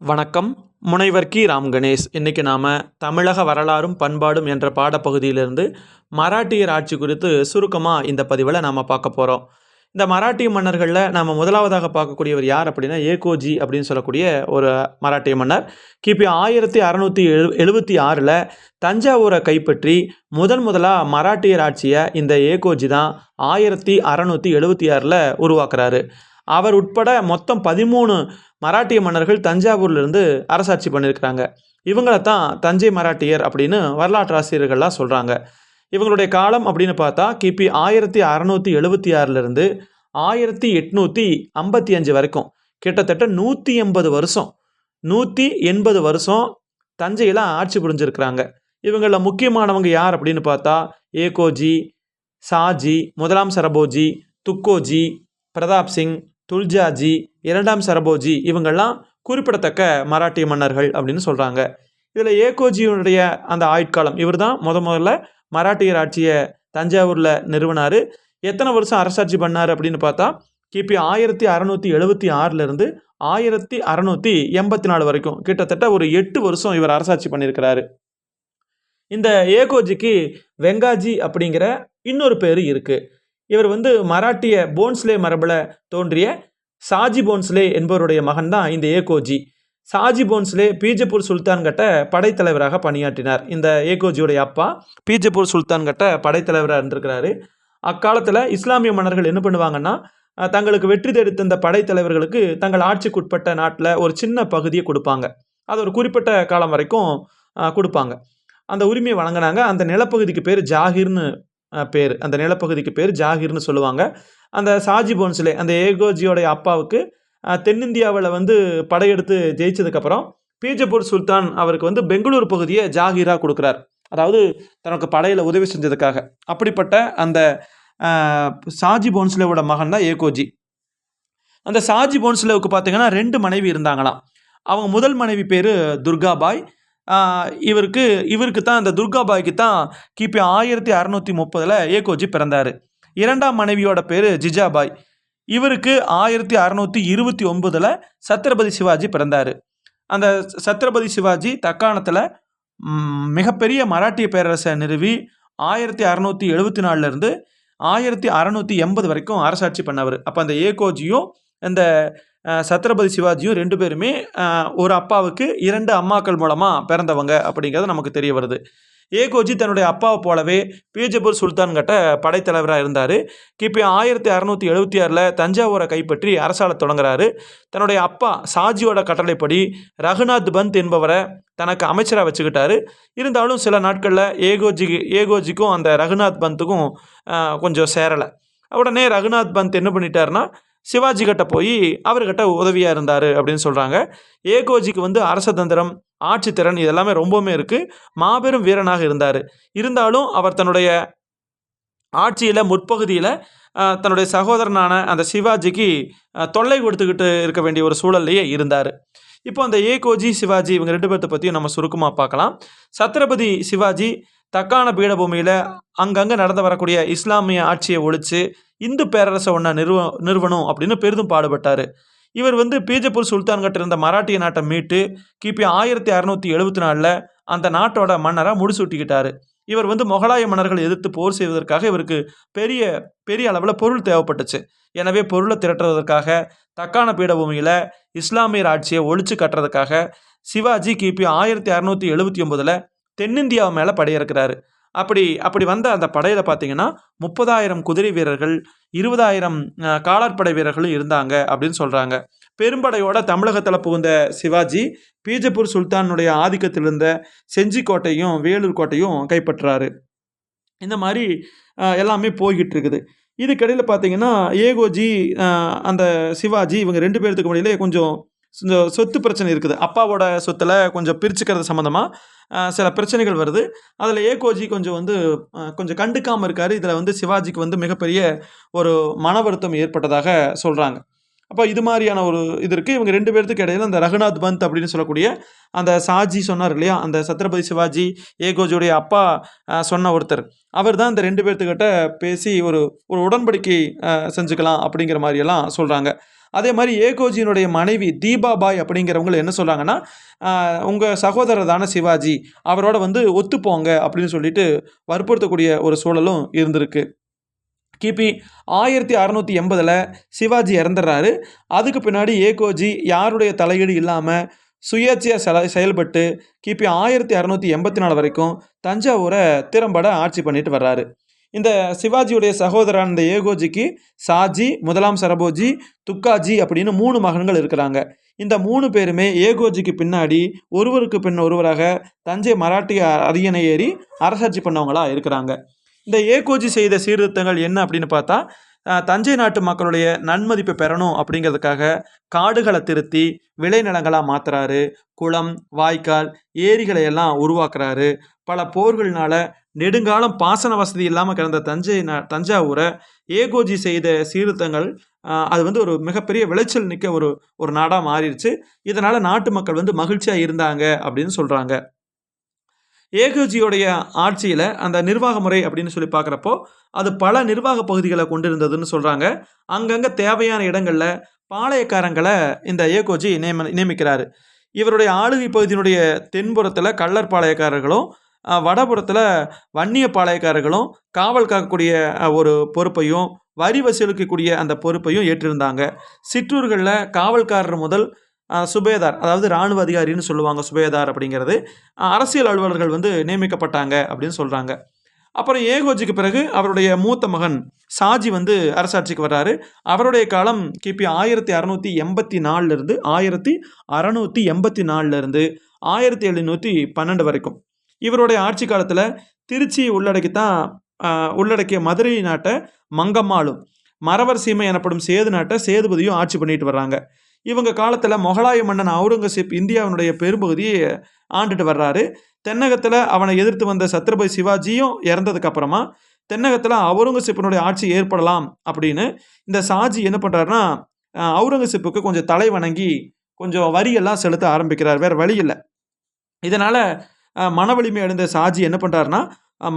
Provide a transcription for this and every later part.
வணக்கம். முனைவர் கி. ராம் கணேஷ். இன்றைக்கி நாம் தமிழக வரலாறும் பண்பாடும் என்ற பாடப்பகுதியிலிருந்து மராட்டியர் ஆட்சி குறித்து சுருக்கமாக இந்த பதிவில் நாம் பார்க்க போகிறோம் இந்த மராட்டிய மன்னர்களில் நாம் முதலாவதாக பார்க்கக்கூடியவர் யார் அப்படின்னா ஏகோஜி அப்படின்னு சொல்லக்கூடிய ஒரு மராட்டிய மன்னர். கிபி ஆயிரத்தி அறநூற்றி எழு எழுபத்தி ஆறில் தஞ்சாவூரை கைப்பற்றி முதன் முதலாக மராட்டியர் ஆட்சியை இந்த ஏகோஜி தான் ஆயிரத்தி அறநூற்றி எழுபத்தி ஆறில் உருவாக்குறாரு. அவர் உட்பட மொத்தம் பதிமூணு மராட்டிய மன்னர்கள் தஞ்சாவூர்லேருந்து அரசாட்சி பண்ணியிருக்கிறாங்க இவங்களை தான் தஞ்சை மராட்டியர் அப்படின்னு வரலாற்று ஆசிரியர்கள்லாம் சொல்கிறாங்க இவங்களுடைய காலம் அப்படின்னு பார்த்தா கிபி ஆயிரத்தி அறநூற்றி எழுபத்தி ஆறிலிருந்து ஆயிரத்தி எட்நூற்றி ஐம்பத்தி அஞ்சு வரைக்கும். கிட்டத்தட்ட நூற்றி எண்பது வருஷம். நூற்றி எண்பது வருஷம் தஞ்சையில் ஆட்சி புரிஞ்சிருக்கிறாங்க. இவங்களில் முக்கியமானவங்க யார் அப்படின்னு பார்த்தா ஏகோஜி சாஜி முதலாம் சரபோஜி துக்கோஜி பிரதாப் சிங் துல்ஜாஜி இரண்டாம் சரபோஜி இவங்கெல்லாம் குறிப்பிடத்தக்க மராட்டிய மன்னர்கள் அப்படின்னு சொல்கிறாங்க இதில் ஏகோஜியுடைய அந்த ஆயுட்காலம் இவர் தான் முத முதல்ல மராட்டியர் ஆட்சியை தஞ்சாவூரில் நிறுவனார். எத்தனை வருஷம் அரசாட்சி பண்ணார் அப்படின்னு பார்த்தா கிபி ஆயிரத்தி அறநூற்றி எழுபத்தி ஆறிலிருந்து ஆயிரத்தி அறநூற்றி எண்பத்தி நாலு வரைக்கும். கிட்டத்தட்ட ஒரு எட்டு வருஷம் இவர் அரசாட்சி பண்ணியிருக்கிறாரு. இந்த ஏகோஜிக்கு வெங்காஜி அப்படிங்கிற இன்னொரு பேர் இருக்குது இவர் வந்து மராட்டிய போன்ஸ்லே மரபில் தோன்றிய சாஜி போன்ஸ்லே என்பவருடைய மகன் தான் இந்த ஏகோஜி. சாஜி போன்ஸ்லே பீஜப்பூர் சுல்தான் கட்ட படைத்தலைவராக பணியாற்றினார். இந்த ஏகோஜியுடைய அப்பா பீஜப்பூர் சுல்தான் கட்ட படைத்தலைவராக இருந்திருக்கிறாரு. அக்காலத்தில் இஸ்லாமிய மன்னர்கள் என்ன பண்ணுவாங்கன்னா தங்களுக்கு வெற்றி தெரித்த இந்த படைத்தலைவர்களுக்கு தங்கள் ஆட்சிக்குட்பட்ட நாட்டில் ஒரு சின்ன பகுதியை கொடுப்பாங்க. அது ஒரு குறிப்பிட்ட காலம் வரைக்கும் கொடுப்பாங்க. அந்த உரிமையை வழங்கினாங்க. அந்த நிலப்பகுதிக்கு பேர் ஜாகிர்னு பேர். அந்த நிலப்பகுதிக்கு பேர் ஜாகிர்னு சொல்லுவாங்க. அந்த சாஜி போன்ஸ்லே அந்த ஏகோஜியோடைய அப்பாவுக்கு தென்னிந்தியாவில் வந்து படையெடுத்து ஜெயிச்சதுக்கப்புறம் பீஜப்பூர் சுல்தான் அவருக்கு வந்து பெங்களூர் பகுதியை ஜாகிராக கொடுக்குறார். அதாவது தனக்கு படையில் உதவி செஞ்சதுக்காக. அப்படிப்பட்ட அந்த சாஜி போன்ஸ்லேவோட மகன் தான் ஏகோஜி அந்த சாஜி போன்ஸ்லேவுக்கு பார்த்தீங்கன்னா ரெண்டு மனைவி இருந்தாங்களாம். அவங்க முதல் மனைவி பேர் துர்காபாய் இவருக்கு இவருக்கு தான் இந்த துர்காபாய்க்கு தான் கிபி ஆயிரத்தி அறநூற்றி முப்பதில் ஏகோஜி பிறந்தார். இரண்டாம் மனைவியோட பேர் ஜிஜாபாய் இவருக்கு ஆயிரத்தி அறநூற்றி இருபத்தி ஒன்பதில் சத்ரபதி சிவாஜி பிறந்தார். அந்த சத்ரபதி சிவாஜி தக்காணத்தில் மிகப்பெரிய மராட்டிய பேரரசை நிறுவி ஆயிரத்தி அறநூற்றி எழுபத்தி நாலுலேருந்து ஆயிரத்தி அறநூற்றி எண்பது வரைக்கும் அரசாட்சி பண்ணவர். அப்போ அந்த ஏகோஜியும் இந்த சத்ரபதி சிவாஜியும் ரெண்டு பேருமே ஒரு அப்பாவுக்கு இரண்டு அம்மாக்கள் மூலமாக பிறந்தவங்க அப்படிங்கிறது நமக்கு தெரிய வருது. ஏகோஜி தன்னுடைய அப்பாவை போலவே பீஜப்பூர் சுல்தான் கட்ட படைத்தலைவராக இருந்தார். கிபி ஆயிரத்தி அறநூற்றி எழுபத்தி ஆறில் தஞ்சாவூரை கைப்பற்றி அரசாளத் தொடங்குறாரு. தன்னுடைய அப்பா சாஜியோட கட்டளைப்படி ரகுநாத் பந்த் என்பவரை தனக்கு அமைச்சராக வச்சுக்கிட்டாரு. இருந்தாலும் சில நாட்களில் ஏகோஜி ஏகோஜிக்கும் அந்த ரகுநாத் பந்துக்கும் கொஞ்சம் சேரலை. உடனே ரகுநாத் பந்த் என்ன பண்ணிட்டாருன்னா சிவாஜி கிட்ட போய் அவர்கிட்ட உதவியாக இருந்தார் அப்படின்னு சொல்கிறாங்க ஏகோஜிக்கு வந்து அரசதந்திரம் ஆட்சித்திறன் இதெல்லாமே ரொம்பவுமே இருக்குது மாபெரும் வீரனாக இருந்தார். இருந்தாலும் அவர் தன்னுடைய ஆட்சியில் முற்பகுதியில் தன்னுடைய சகோதரனான அந்த சிவாஜிக்கு தொல்லை கொடுத்துக்கிட்டு இருக்க வேண்டிய ஒரு சூழல்லையே இருந்தார். இப்போ அந்த ஏகோஜி சிவாஜி இவங்க ரெண்டு பேர்த்த பற்றியும் நம்ம சுருக்கமாக பார்க்கலாம் சத்ரபதி சிவாஜி தக்கான பீடபூமியில் அங்கங்கே நடந்து வரக்கூடிய இஸ்லாமிய ஆட்சியை ஒழித்து இந்து பேரரசை ஒன்றா நிறுவ நிறுவனம் அப்படின்னு பெரிதும் பாடுபட்டார். இவர் வந்து பீஜப்பூர் சுல்தான் கிட்ட இருந்த மராட்டிய நாட்டை மீட்டு கிபி ஆயிரத்தி அறநூற்றி எழுபத்தி நாலில் அந்த நாட்டோட மன்னராக முடிசூட்டிக்கிட்டாரு. இவர் வந்து முகலாய மன்னர்கள் எதிர்த்து போர் செய்வதற்காக இவருக்கு பெரிய பெரிய அளவில் பொருள் தேவைப்பட்டுச்சு. எனவே பொருளை திரட்டுவதற்காக தக்கான பீடபூமியில் இஸ்லாமியர் ஆட்சியை ஒழிச்சு கட்டுறதுக்காக சிவாஜி கிபி ஆயிரத்தி அறநூற்றி எழுபத்தி ஒம்பதில் தென்னிந்தியாவை மேலே படையிறக்கிறாரு அப்படி அப்படி வந்த அந்த படையில் பார்த்தீங்கன்னா முப்பதாயிரம் குதிரை வீரர்கள் இருபதாயிரம் காலாட்படை வீரர்களும் இருந்தாங்க அப்படின்னு சொல்கிறாங்க பெரும்படையோட தமிழகத்தில் புகுந்த சிவாஜி பீஜப்பூர் சுல்தானுடைய ஆதிக்கத்தில் இருந்த செஞ்சிக்கோட்டையும் வேலூர் கோட்டையும் கைப்பற்றுறாரு இந்த மாதிரி எல்லாமே போய்கிட்டு இருக்குது. இதுக்கிடையில் பார்த்தீங்கன்னா ஏகோஜி அந்த சிவாஜி இவங்க ரெண்டு பேர்த்துக்கு முடியல கொஞ்சம் இந்த சொத்து பிரச்சனை இருக்குது. அப்பாவோட சொத்தில் கொஞ்சம் பிரிச்சுக்கிறது சம்மந்தமாக சில பிரச்சனைகள் வருது. அதில் ஏகோஜி கொஞ்சம் வந்து கொஞ்சம் கண்டுக்காமல் இருக்கார். இதில் வந்து சிவாஜிக்கு வந்து மிகப்பெரிய ஒரு மன வருத்தம் ஏற்பட்டதாக சொல்கிறாங்க அப்போ இது மாதிரியான ஒரு இது இருக்குது இவங்க ரெண்டு பேர்த்துக்கு இடையில அந்த ரகுநாத் பந்த் அப்படின்னு சொல்லக்கூடிய அந்த சாஜி சொன்னார் இல்லையா? அந்த சத்ரபதி சிவாஜி ஏகோஜியுடைய அப்பா சொன்ன ஒருத்தர். அவர் தான் இந்த ரெண்டு பேர்த்துக்கிட்ட பேசி ஒரு ஒரு உடன்படிக்கை செஞ்சுக்கலாம் அப்படிங்கிற மாதிரியெல்லாம் சொல்கிறாங்க அதே மாதிரி ஏகோஜியினுடைய மனைவி தீபாபாய் அப்படிங்கிறவங்க என்ன சொல்கிறாங்கன்னா உங்கள் சகோதரரான சிவாஜி அவரோட வந்து ஒத்துப்போங்க அப்படின்னு சொல்லிட்டு வற்புறுத்தக்கூடிய ஒரு சூழலும் இருந்திருக்கு. கிபி ஆயிரத்தி அறநூற்றி எண்பதில் சிவாஜி இறந்துடுறாரு. அதுக்கு பின்னாடி ஏகோஜி யாருடைய தலையீடு இல்லாமல் சுயேட்சையாக செல செயல்பட்டு கிபி ஆயிரத்தி அறநூற்றி எண்பத்தி நாலு வரைக்கும் தஞ்சாவூரை திறம்பட ஆட்சி பண்ணிட்டு வர்றாரு. இந்த சிவாஜியுடைய சகோதரன் இந்த ஏகோஜிக்கு சாஜி முதலாம் சரபோஜி துக்காஜி அப்படின்னு மூணு மகன்கள் இருக்கிறாங்க. இந்த மூணு பேருமே ஏகோஜிக்கு பின்னாடி ஒருவருக்கு பின் ஒருவராக தஞ்சை மராட்டிய அரியணை ஏறி அரசாட்சி பண்ணவங்களா இருக்கிறாங்க. இந்த ஏகோஜி செய்த சீர்திருத்தங்கள் என்ன அப்படின்னு பார்த்தா தஞ்சை நாட்டு மக்களுடைய நன்மதிப்பை பெறணும் அப்படிங்கிறதுக்காக காடுகளை திருத்தி விளைநிலங்களாக மாற்றுறாரு குளம் வாய்க்கால் ஏரிகளை எல்லாம் உருவாக்குறாரு. பல போர்கள்னால நெடுங்காலம் பாசன வசதி இல்லாமல் கிடந்த தஞ்சை தஞ்சாவூரை ஏகோஜி செய்த சீர்திருத்தங்கள் அது வந்து ஒரு மிகப்பெரிய விளைச்சல் நிற்க ஒரு ஒரு நாடாக மாறிடுச்சு. இதனால் நாட்டு மக்கள் வந்து மகிழ்ச்சியாக இருந்தாங்க அப்படின்னு சொல்கிறாங்க ஏகோஜியோடைய ஆட்சியில் அந்த நிர்வாக முறை அப்படின்னு சொல்லி பார்க்குறப்போ அது பல நிர்வாக பகுதிகளை கொண்டிருந்ததுன்னு சொல்கிறாங்க அங்கங்கே தேவையான இடங்களில் பாளையக்காரங்களை இந்த ஏகோஜி நியம நியமிக்கிறாரு. இவருடைய ஆளுகை பகுதியினுடைய தென்புறத்தில் கள்ளர் பாளையக்காரர்களும் வடபுறத்தில் வன்னிய பாளையக்காரர்களும் காவல் காக்கக்கூடிய ஒரு பொறுப்பையும் வரி வசூலிக்கக்கூடிய அந்த பொறுப்பையும் ஏற்றிருந்தாங்க. சிற்றூர்களில் காவல்காரர் முதல் சுபேதார் அதாவது இராணுவ அதிகாரின்னு சொல்லுவாங்க சுபேதார் அப்படிங்கிறது. அரசியல் அலுவலர்கள் வந்து நியமிக்கப்பட்டாங்க அப்படின்னு சொல்கிறாங்க அப்புறம் ஏகோஜிக்கு பிறகு அவருடைய மூத்த மகன் சாஜி வந்து அரசாட்சிக்கு வர்றாரு. அவருடைய காலம் கிபி ஆயிரத்தி அறநூற்றி எண்பத்தி நாலுலேருந்து ஆயிரத்தி அறநூற்றி எண்பத்தி நாலுலேருந்து ஆயிரத்தி எழுநூற்றி பன்னெண்டு வரைக்கும். இவருடைய ஆட்சி காலத்தில் திருச்சி உள்ளடக்கி தான் உள்ளடக்கிய மதுரை நாட்டை மங்கம்மாளும் மரவர் சீமை எனப்படும் சேது நாட்டை சேதுபதியும் ஆட்சி பண்ணிட்டு வர்றாங்க. இவங்க காலத்தில் மொகலாய மன்னன் அவுரங்கசீப் இந்தியாவினுடைய பெரும்பகுதியை ஆண்டுட்டு வர்றாரு. தென்னகத்தில் அவனை எதிர்த்து வந்த சத்ரபதி சிவாஜியும் இறந்ததுக்கு அப்புறமா தென்னகத்தில் அவுரங்கசீப்பினுடைய ஆட்சி ஏற்படலாம் அப்படின்னு இந்த சாஜி என்ன பண்ணுறாருன்னா அவுரங்கசீப்புக்கு கொஞ்சம் தலை வணங்கி கொஞ்சம் வரியெல்லாம் செலுத்த ஆரம்பிக்கிறார். வேறு வழி இல்லை. இதனால் மன வலிமை அடைந்த சாஜி என்ன பண்ணுறாருன்னா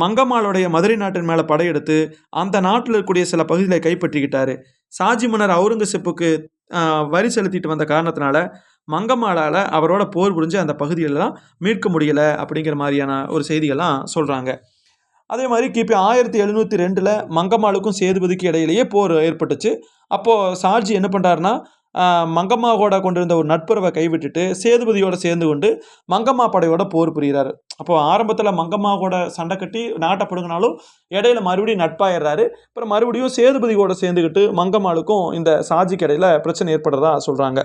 மங்கம்மாளுடைய மதுரை நாட்டின் மேலே படையெடுத்து அந்த நாட்டில் இருக்கக்கூடிய சில பகுதிகளை கைப்பற்றிக்கிட்டாரு. சாஜி மன்னர் அவுரங்கசீப்புக்கு வரி செலுத்திட்டு வந்த காரணத்தினால மங்கம்மாளால் அவரோட போர் புரிஞ்சு அந்த பகுதியிலலாம் மீட்க முடியலை அப்படிங்கிற மாதிரியான ஒரு செய்திகள்லாம் சொல்கிறாங்க அதே மாதிரி கிபி ஆயிரத்தி எழுநூற்றி ரெண்டில் மங்கம்மாளுக்கும் சேதுபதிக்கு இடையிலேயே போர் ஏற்பட்டுச்சு. அப்போது சார்ஜி என்ன பண்ணுறாருன்னா மங்கம்மாவோட கொண்டிருந்த ஒரு நட்புறவை கைவிட்டுட்டு சேதுபதியோட சேர்ந்து கொண்டு மங்கம்மா படையோட போர் புரிகிறாரு. அப்போ ஆரம்பத்தில் மங்கம்மாவோட சண்டை கட்டி நாட்டப்படுங்கனாலும் இடையில மறுபடியும் நட்பாயிடுறாரு. அப்புறம் மறுபடியும் சேதுபதியோட சேர்ந்துக்கிட்டு மங்கம்மாளுக்கும் இந்த சாஜிக்கு இடையில பிரச்சனை ஏற்படுறதா சொல்கிறாங்க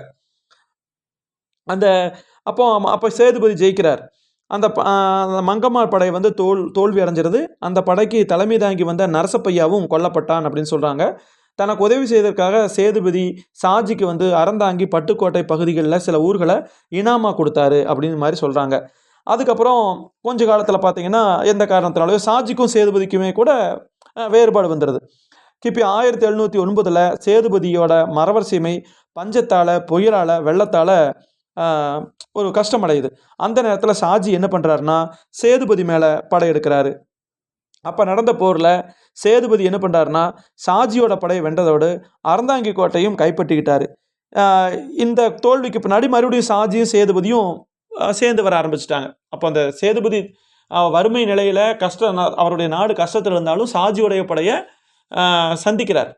அந்த அப்போ அப்போ சேதுபதி ஜெயிக்கிறார். அந்த ப- அந்த மங்கம்மாள் படை வந்து தோல் தோல்வி அடைஞ்சிருது. அந்த படைக்கு தலைமை தாங்கி வந்த நரசப்பையாவும் கொல்லப்பட்டான் அப்படின்னு சொல்கிறாங்க தனக்கு உதவி செய்ததற்காக சேதுபதி சாஜிக்கு வந்து அறந்தாங்கி பட்டுக்கோட்டை பகுதிகளில் சில ஊர்களை இனாமா கொடுத்தாரு அப்படின்னு மாதிரி சொல்கிறாங்க அதுக்கப்புறம் கொஞ்ச காலத்தில் பார்த்தீங்கன்னா எந்த காரணத்தினாலையோ சாஜிக்கும் சேதுபதிக்குமே கூட வேறுபாடு வந்துடுது கிபி ஆயிரத்தி எழுநூற்றி ஒன்பதில் சேதுபதியோட மறவர் சீமை பஞ்சத்தால் புயலால் வெள்ளத்தால் ஒரு கஷ்டம் அடையுது அந்த நேரத்தில் சாஜி என்ன பண்ணுறாருன்னா சேதுபதி மேலே படையெடுக்கிறாரு அப்போ நடந்த போரில் சேதுபதி என்ன பண்ணுறாருன்னா சாஜியோட படையை வென்றதோடு அறந்தாங்கி கோட்டையும் கைப்பற்றிக்கிட்டாரு. இந்த தோல்விக்கு பின்னாடி மறுபடியும் சாஜியும் சேதுபதியும் சேர்ந்து வர ஆரம்பிச்சிட்டாங்க. அப்போ அந்த சேதுபதி வறுமை நிலையில் கஷ்டம் அவருடைய நாடு கஷ்டத்தில் இருந்தாலும் சாஜியோடைய படையை சந்திக்கிறார்.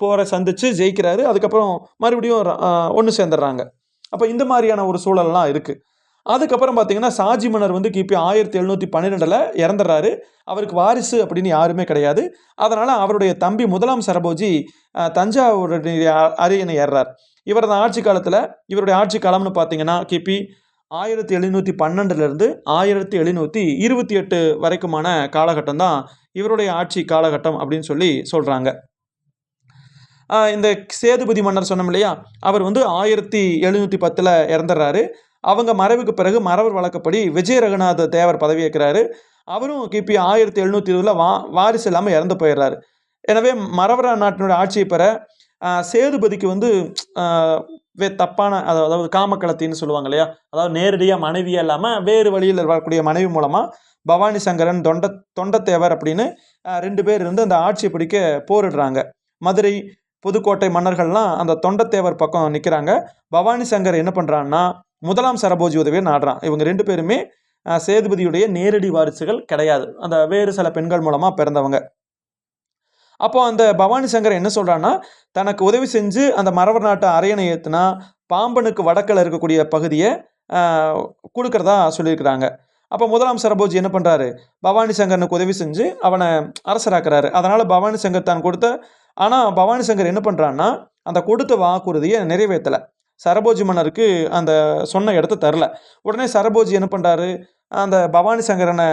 போரை சந்தித்து ஜெயிக்கிறாரு. அதுக்கப்புறம் மறுபடியும் ஒன்று சேர்ந்துடுறாங்க. அப்போ இந்த மாதிரியான ஒரு சூழல்லாம் இருக்குது அதுக்கப்புறம் பார்த்தீங்கன்னா சாஜி மன்னர் வந்து கிபி ஆயிரத்தி எழுநூற்றி பன்னிரெண்டில் இறந்துடுறாரு. அவருக்கு வாரிசு அப்படின்னு யாருமே கிடையாது. அதனால் அவருடைய தம்பி முதலாம் சரபோஜி தஞ்சாவூருடைய அ- அரியணை ஏறுறார். இவரது ஆட்சி காலத்தில் இவருடைய ஆட்சி காலம்னு பார்த்தீங்கன்னா கிபி ஆயிரத்தி எழுநூற்றி பன்னெண்டுலேருந்து ஆயிரத்தி எழுநூற்றி இருபத்தி எட்டு வரைக்குமான காலகட்டம் தான் இவருடைய ஆட்சி காலகட்டம் அப்படின்னு சொல்லி சொல்கிறாங்க இந்த சேதுபதி மன்னர் சொன்னோம் இல்லையா? அவர் வந்து ஆயிரத்தி எழுநூற்றி பத்தில் இறந்துடுறாரு. அவங்க மறைவுக்கு பிறகு மறவர் வழக்கப்படி விஜய ரகுநாத தேவர் பதவியேற்கிறாரு அவரும் கிபி ஆயிரத்தி எழுநூற்றி இருபதில் வா வாரிசு இல்லாமல் இறந்து போயிடுறாரு. எனவே மறவர நாட்டினுடைய ஆட்சியை பெற சேதுபதிக்கு வந்து வே தப்பான அதாவது அதாவது காமக்களத்தின்னு சொல்லுவாங்க இல்லையா? அதாவது நேரடியாக மனைவியாக இல்லாமல் வேறு வழியில் வரக்கூடிய மனைவி மூலமாக பவானி சங்கரன் தொண்ட தொண்டத்தேவர் அப்படின்னு ரெண்டு பேர் இருந்து அந்த ஆட்சியை பிடிக்க போரிடுறாங்க. மதுரை புதுக்கோட்டை மன்னர்கள்லாம் அந்த தொண்டத்தேவர் பக்கம் நிற்கிறாங்க பவானி சங்கர் என்ன பண்ணுறான்னா முதலாம் சரபோஜி உதவியை நாடுறான். இவங்க ரெண்டு பேருமே சேதுபதியுடைய நேரடி வாரிசுகள் கிடையாது. அந்த வேறு சில பெண்கள் மூலமாக பிறந்தவங்க. அப்போ அந்த பவானி சங்கர் என்ன சொல்கிறான்னா தனக்கு உதவி செஞ்சு அந்த மரவர் நாட்டு அரையணை ஏற்றுனா பாம்பனுக்கு வடக்கில் இருக்கக்கூடிய பகுதியை கொடுக்குறதா கொடுக்கறதா சொல்லியிருக்கிறாங்க. அப்போ முதலாம் சரபோஜி என்ன பண்ணுறாரு பவானி சங்கரனுக்கு உதவி செஞ்சு அவனை அரசராக்குறாரு. அதனால் பவானி சங்கர் தான் கொடுத்த ஆனால் பவானி சங்கர் என்ன பண்ணுறான்னா அந்த கொடுத்த வாக்குறுதியை நிறைவேற்றலை சரபோஜி மன்னருக்கு அந்த சொன்ன இடத்த தரல. உடனே சரபோஜி என்ன பண்ணுறாரு அந்த பவானி சங்கரனை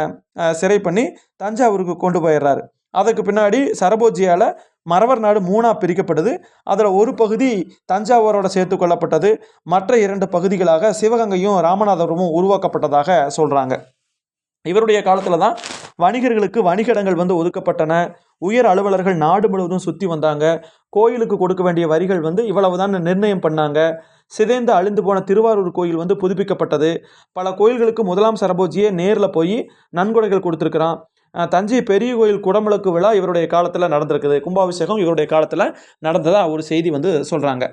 சிறை பண்ணி தஞ்சாவூருக்கு கொண்டு போயிடுறாரு. அதுக்கு பின்னாடி சரபோஜியால் மறவர் நாடு மூணாக பிரிக்கப்படுது அதில் ஒரு பகுதி தஞ்சாவூரோட சேர்த்து கொள்ளப்பட்டது. மற்ற இரண்டு பகுதிகளாக சிவகங்கையும் ராமநாதபுரமும் உருவாக்கப்பட்டதாக சொல்கிறாங்க இவருடைய காலத்தில் தான் வணிகர்களுக்கு வணிகடங்கள் வந்து ஒதுக்கப்பட்டன. உயர் அலுவலர்கள் நாடு முழுவதும் சுற்றி வந்தாங்க. கோயிலுக்கு கொடுக்க வேண்டிய வரிகள் வந்து இவ்வளவுதான் நிர்ணயம் பண்ணாங்க. சிதைந்து அழிந்து போன திருவாரூர் கோயில் வந்து புதுப்பிக்கப்பட்டது. பல கோயில்களுக்கு முதலாம் சரபோஜியே நேரில் போய் நன்கொடைகள் கொடுத்துருக்குறான். தஞ்சை பெரிய கோயில் குடமுழுக்கு விழா இவருடைய காலத்தில் நடந்திருக்குது. கும்பாபிஷேகம் இவருடைய காலத்தில் நடந்ததாக ஒரு செய்தி வந்து சொல்கிறாங்க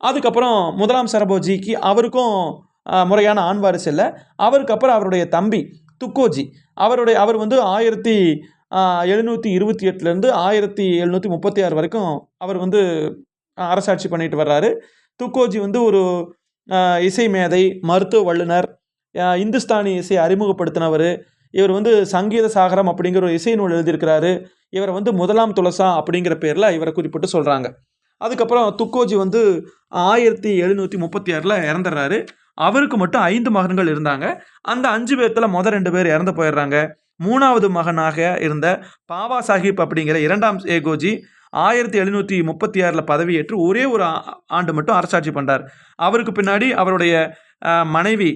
அதுக்கப்புறம் முதலாம் சரபோஜிக்கு அவருக்கும் முறையான ஆண் வாரிசு இல்லை. அவருக்கு அப்புறம் அவருடைய தம்பி துக்கோஜி. அவருடைய அவர் வந்து ஆயிரத்தி எழுநூற்றி இருபத்தி எட்டுலேருந்து ஆயிரத்தி எழுநூற்றி முப்பத்தி ஆறு வரைக்கும் அவர் வந்து அரசாட்சி பண்ணிட்டு வர்றாரு. துக்கோஜி வந்து ஒரு இசை மேதை மருத்துவ வல்லுனர் இந்துஸ்தானி இசையை அறிமுகப்படுத்தினவர். இவர் வந்து சங்கீத சாகரம் அப்படிங்கிற ஒரு இசை நூல் எழுதியிருக்கிறாரு. இவரை வந்து முதலாம் துளசா அப்படிங்கிற பேரில் இவரை குறிப்பிட்டு சொல்கிறாங்க அதுக்கப்புறம் துக்கோஜி வந்து ஆயிரத்தி எழுநூற்றி முப்பத்தி ஆறில் இறந்துடுறாரு. அவருக்கு மட்டும் ஐந்து மகன்கள் இருந்தாங்க. அந்த அஞ்சு பேர்த்தில் மொதல் ரெண்டு பேர் இறந்து போயிடுறாங்க. மூணாவது மகனாக இருந்த பாபா சாஹிப் அப்படிங்கிற இரண்டாம் ஏகோஜி ஆயிரத்தி எழுநூற்றி முப்பத்தி ஆறில் பதவியேற்று ஒரே ஒரு ஆண்டு மட்டும் அரசாட்சி பண்ணுறார் அவருக்கு பின்னாடி அவருடைய மனைவி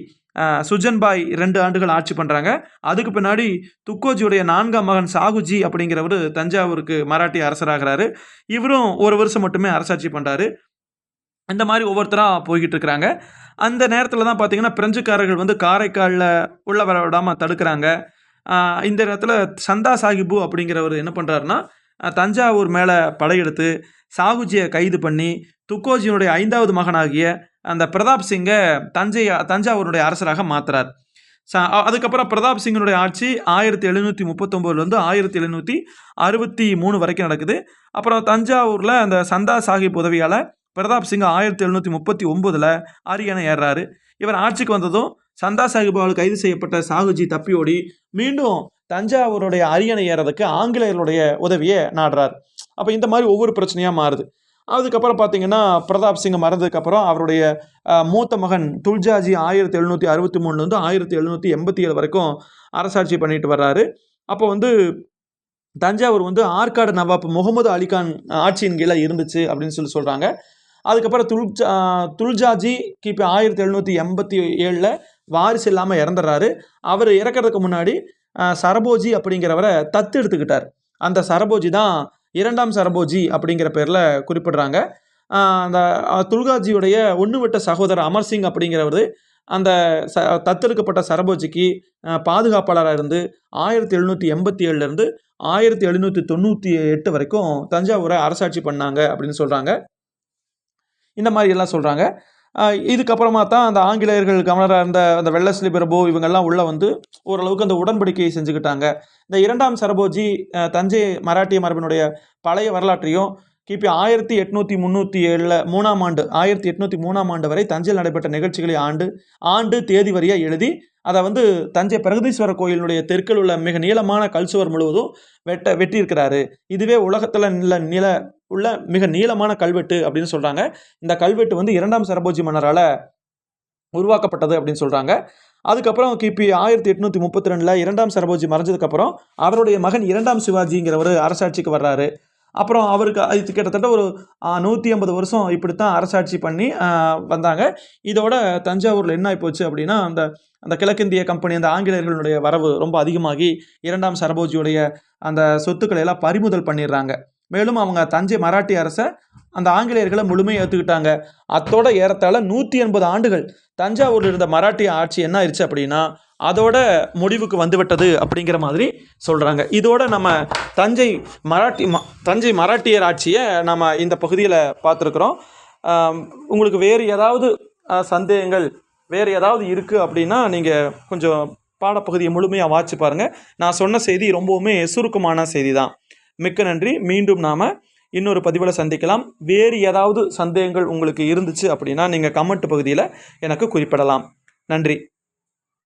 சுஜன்பாய் ரெண்டு ஆண்டுகள் ஆட்சி பண்ணுறாங்க அதுக்கு பின்னாடி துக்கோஜியுடைய நான்காம் மகன் சாகுஜி அப்படிங்கிறவர் தஞ்சாவூருக்கு மராட்டி அரசராகிறாரு. இவரும் ஒரு வருஷம் மட்டுமே அரசாட்சி பண்ணுறாரு இந்த மாதிரி ஒவ்வொருத்தராக போய்கிட்டு இருக்கிறாங்க. அந்த நேரத்தில் தான் பார்த்தீங்கன்னா பிரெஞ்சுக்காரர்கள் வந்து காரைக்காலில் உள்ள வர விடாமல் தடுக்கிறாங்க. இந்த நேரத்தில் சந்தா சாஹிபு அப்படிங்கிறவர் என்ன பண்ணுறாருன்னா தஞ்சாவூர் மேலே படையெடுத்து சாகுஜியை கைது பண்ணி துக்கோஜியினுடைய ஐந்தாவது மகனாகிய அந்த பிரதாப் சிங்கை தஞ்சை தஞ்சாவூருடைய அரசராக மாத்துறார். ச அதுக்கப்புறம் பிரதாப் சிங்கனுடைய ஆட்சி ஆயிரத்தி எழுநூற்றி முப்பத்தொம்போதுலேருந்து ஆயிரத்தி எழுநூற்றி அறுபத்தி மூணு வரைக்கும் நடக்குது. அப்புறம் தஞ்சாவூரில் அந்த சந்தா சாஹிப் உதவியால் பிரதாப் சிங் ஆயிரத்தி எழுநூற்றி முப்பத்தி ஒம்போதில் அரியணை ஏறுறாரு இவர் ஆட்சிக்கு வந்ததும் சந்தா சாஹிபால் கைது செய்யப்பட்ட சாகுஜி தப்பியோடி மீண்டும் தஞ்சாவூருடைய அரியணை ஏறதுக்கு ஆங்கிலேயர்களுடைய உதவியை நாடுறார். அப்போ இந்த மாதிரி ஒவ்வொரு பிரச்சனையாக மாறுது. அதுக்கப்புறம் பார்த்தீங்கன்னா பிரதாப் சிங் மறந்ததுக்கப்புறம் அவருடைய மூத்த மகன் துல்ஜாஜி ஆயிரத்தி எழுநூற்றி அறுபத்தி மூணுலேருந்து ஆயிரத்தி எழுநூற்றி எண்பத்தி ஏழு வரைக்கும் அரசாட்சி பண்ணிட்டு வர்றாரு. அப்போ வந்து தஞ்சாவூர் வந்து ஆற்காடு நவாப் முகமது அலிகான் ஆட்சியின் கீழே இருந்துச்சு அப்படின்னு சொல்லி சொல்கிறாங்க அதுக்கப்புறம் துல்ஜா துல்ஜாஜி கிபி ஆயிரத்தி எழுநூற்றி எண்பத்தி ஏழில் வாரிசு இல்லாமல் இறந்துடுறாரு. அவர் இறக்கறதுக்கு முன்னாடி சரபோஜி அப்படிங்கிறவரை தத்து எடுத்துக்கிட்டார். அந்த சரபோஜி தான் இரண்டாம் சரபோஜி அப்படிங்கிற பேரில் குறிப்பிடுறாங்க. அந்த துல்காஜியுடைய ஒன்று விட்ட சகோதரர் அமர் சிங் அப்படிங்கிறவர் அந்த ச தத்தெடுக்கப்பட்ட சரபோஜிக்கு பாதுகாப்பாளராக இருந்து ஆயிரத்தி எழுநூற்றி எண்பத்தி ஏழுலேருந்து ஆயிரத்தி எழுநூற்றி தொண்ணூற்றி எட்டு வரைக்கும் தஞ்சாவூரை அரசாட்சி பண்ணாங்க அப்படின்னு சொல்கிறாங்க இந்த மாதிரி எல்லாம் சொல்கிறாங்க இதுக்கப்புறமா தான் அந்த ஆங்கிலேயர்கள் கவர்னராக இருந்த அந்த வெள்ளஸ்லி பிரபு இவங்கெல்லாம் உள்ளே வந்து ஓரளவுக்கு அந்த உடன்படிக்கையை செஞ்சுக்கிட்டாங்க. இந்த இரண்டாம் சரபோஜி தஞ்சை மராட்டிய மரபினுடைய பழைய வரலாற்றையும் கிபி ஆயிரத்தி எட்நூற்றி முந்நூற்றி ஏழில் மூணாம் ஆண்டு ஆயிரத்தி எட்நூற்றி மூணாம் ஆண்டு வரை தஞ்சையில் நடைபெற்ற நிகழ்ச்சிகளை ஆண்டு ஆண்டு தேதி வரியாக எழுதி அதை வந்து தஞ்சை பிரகதீஸ்வரர் கோயிலினுடைய தெற்கில் உள்ள மிக நீளமான கல்சுவர் முழுவதும் வெட்ட வெட்டியிருக்கிறாரு. இதுவே உலகத்தில் நில நில உள்ள மிக நீளமான கல்வெட்டு அப்படின்னு சொல்கிறாங்க இந்த கல்வெட்டு வந்து இரண்டாம் சரபோஜி மன்னரால் உருவாக்கப்பட்டது அப்படின்னு சொல்கிறாங்க அதுக்கப்புறம் கிபி ஆயிரத்தி எட்நூற்றி முப்பத்தி ரெண்டில் இரண்டாம் சரபோஜி மறைஞ்சதுக்கப்புறம் அவருடைய மகன் இரண்டாம் சிவாஜிங்கிறவர் அரசாட்சிக்கு வர்றாரு. அப்புறம் அவருக்கு இது கிட்டத்தட்ட ஒரு நூற்றி ஐம்பது வருஷம் இப்படித்தான் அரசாட்சி பண்ணி வந்தாங்க. இதோட தஞ்சாவூரில் என்ன ஆகிப்போச்சு அப்படின்னா அந்த அந்த கிழக்கிந்திய கம்பெனி அந்த ஆங்கிலேயர்களுடைய வரவு ரொம்ப அதிகமாகி இரண்டாம் சரபோஜியுடைய அந்த சொத்துக்களை எல்லாம் பறிமுதல் பண்ணிடுறாங்க. மேலும் அவங்க தஞ்சை மராட்டி அரசை அந்த ஆங்கிலேயர்களை முழுமையாக ஏற்றுக்கிட்டாங்க அத்தோட ஏறத்தாழ நூற்றி எண்பது ஆண்டுகள் தஞ்சாவூரில் இருந்த மராட்டிய ஆட்சி என்ன ஆயிடுச்சு அப்படின்னா அதோட முடிவுக்கு வந்துவிட்டது அப்படிங்கிற மாதிரி சொல்கிறாங்க இதோட நம்ம தஞ்சை மராட்டி ம தஞ்சை மராட்டியர் ஆட்சியை நம்ம இந்த பகுதியில் பார்த்துருக்குறோம். உங்களுக்கு வேறு ஏதாவது சந்தேகங்கள் வேறு ஏதாவது இருக்குது அப்படின்னா நீங்கள் கொஞ்சம் பாடப்பகுதியை முழுமையாக வாட்சி பாருங்கள் நான் சொன்ன செய்தி ரொம்பவுமே சுருக்கமான செய்தி தான் மிக்க நன்றி. மீண்டும் நாம் இன்னொரு பதிவில் சந்திக்கலாம். வேறு ஏதாவது சந்தேகங்கள் உங்களுக்கு இருந்துச்சு அப்படின்னா நீங்கள் கமெண்ட் பகுதியில் எனக்கு குறிப்பிடலாம். நன்றி.